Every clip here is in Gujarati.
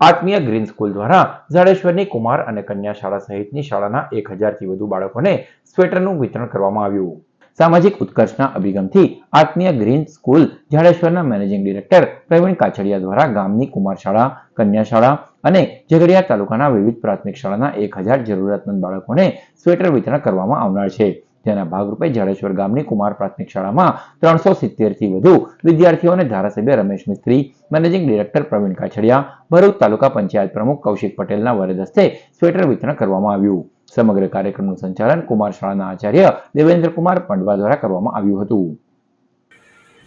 આત્મીય ગ્રીન સ્કૂલ દ્વારા જાડેશ્વરની કુમાર અને કન્યા શાળા સહિતની શાળાના એક હજારથી વધુ બાળકોને સ્વેટરનું વિતરણ કરવામાં આવ્યું. સામાજિક ઉત્કર્ષના અભિગમથી આત્મીય ગ્રીન સ્કૂલ જાડેશ્વરના મેનેજિંગ ડિરેક્ટર પ્રવીણ કાછડિયા દ્વારા ગામની કુમાર શાળા, કન્યા શાળા અને ઝઘડિયા તાલુકાના વિવિધ પ્રાથમિક શાળાના એક હજાર જરૂરિયાતમંદ બાળકોને સ્વેટર વિતરણ કરવામાં આવનાર છે. જેના ભાગરૂપે જાડેશ્વર ગામની કુમાર પ્રાથમિક શાળામાં ત્રણસો સિત્તેરથી વધુ વિદ્યાર્થીઓને ધારાસભ્ય રમેશ મિસ્ત્રી, મેનેજિંગ ડિરેક્ટર પ્રવીણ કાછડિયા, ભરૂચ તાલુકા પંચાયત પ્રમુખ કૌશિક પટેલના વરદ હસ્તે સ્વેટર વિતરણ કરવામાં આવ્યું. સમગ્ર કાર્યક્રમનું સંચાલન કુમાર શાળાના આચાર્ય દેવેન્દ્રકુમાર પંડવા દ્વારા કરવામાં આવ્યું હતું.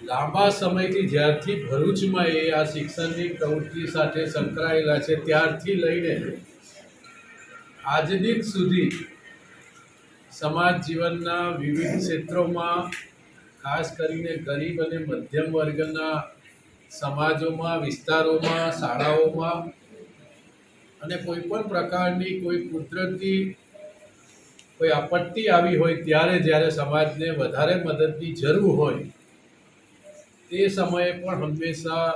લાંબા સમયથી જ્યારથી ભરૂચમાં એ આ શિક્ષણની પ્રવૃત્તિ સાથે સંકળાયેલા છે, ત્યારથી લઈને આજ સુધી સમાજ જીવનના વિવિધ ક્ષેત્રોમાં, ખાસ કરીને ગરીબ અને મધ્યમ વર્ગના સમાજોમાં, વિસ્તારોમાં, શાળાઓમાં અને કોઈ પણ પ્રકારની કોઈ કુદરતી કોઈ આપત્તિ આવી હોય ત્યારે જ્યારે સમાજને વધારે મદદની જરૂર હોય, તે સમયે પણ હંમેશા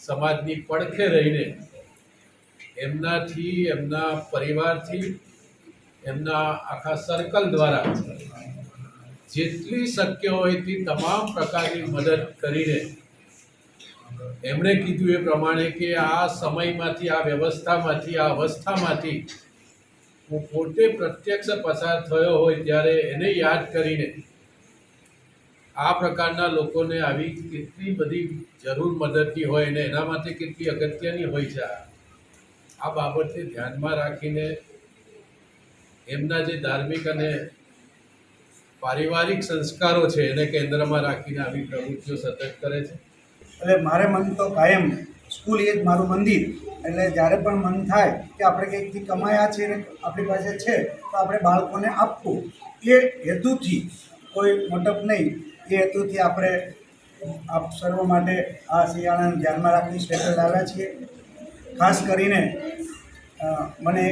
સમાજની પડખે રહીને એમનાથી, એમના પરિવારથી એમના આખા સર્કલ દ્વારા જેટલી શક્ય હોય તે તમામ પ્રકારની મદદ કરીને એમણે કીધું એ પ્રમાણે કે આ સમયમાંથી, આ વ્યવસ્થામાંથી, આ અવસ્થામાંથી હું પોતે પ્રત્યક્ષ પસાર થયો હોય ત્યારે એને યાદ કરીને આ પ્રકારના લોકોને આવી કેટલી બધી જરૂર મદદની હોય ને એના માટે કેટલી અગત્યની હોય છે આ. બાબતે ધ્યાનમાં રાખીને એમના જે ધાર્મિક અને પારિવારિક સંસ્કારો છે, એને કેન્દ્રમાં રાખીને આવી પ્રવૃત્તિઓ સતત કરે છે. એટલે મારે મન તો કાયમ સ્કૂલ એ જ મારું મંદિર, એટલે જ્યારે પણ મન થાય કે આપણે કંઈકથી કમાયા છે ને આપણી પાસે છે, તો આપણે બાળકોને આપવું. એ હેતુથી કોઈ મોટપ નહીં એ હેતુથી આપણે આપ સર્વ માટે આ શિયાળાને ધ્યાનમાં રાખી સ્વેટર લાવ્યા છીએ. ખાસ કરીને મને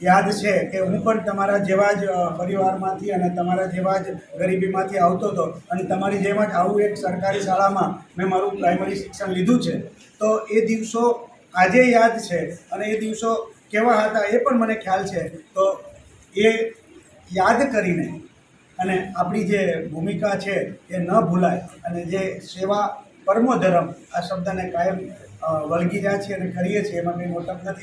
યાદ છે કે હું પણ તમારા જેવા જ પરિવારમાંથી અને તમારા જેવા જ ગરીબીમાંથી આવતો હતો અને તમારી જેમ જ આવું એક સરકારી શાળામાં મેં મારું પ્રાઇમરી શિક્ષણ લીધું છે. તો એ દિવસો આજે યાદ છે અને એ દિવસો કેવા હતા એ પણ મને ખ્યાલ છે. તો એ યાદ કરીને અને આપણી જે ભૂમિકા છે એ ન ભૂલાય અને જે સેવા પરમો ધર્મ આ શબ્દને કાયમ વળગી રહ્યા છીએ અને કરીએ છીએ એમાં કંઈ મોટપ નથી.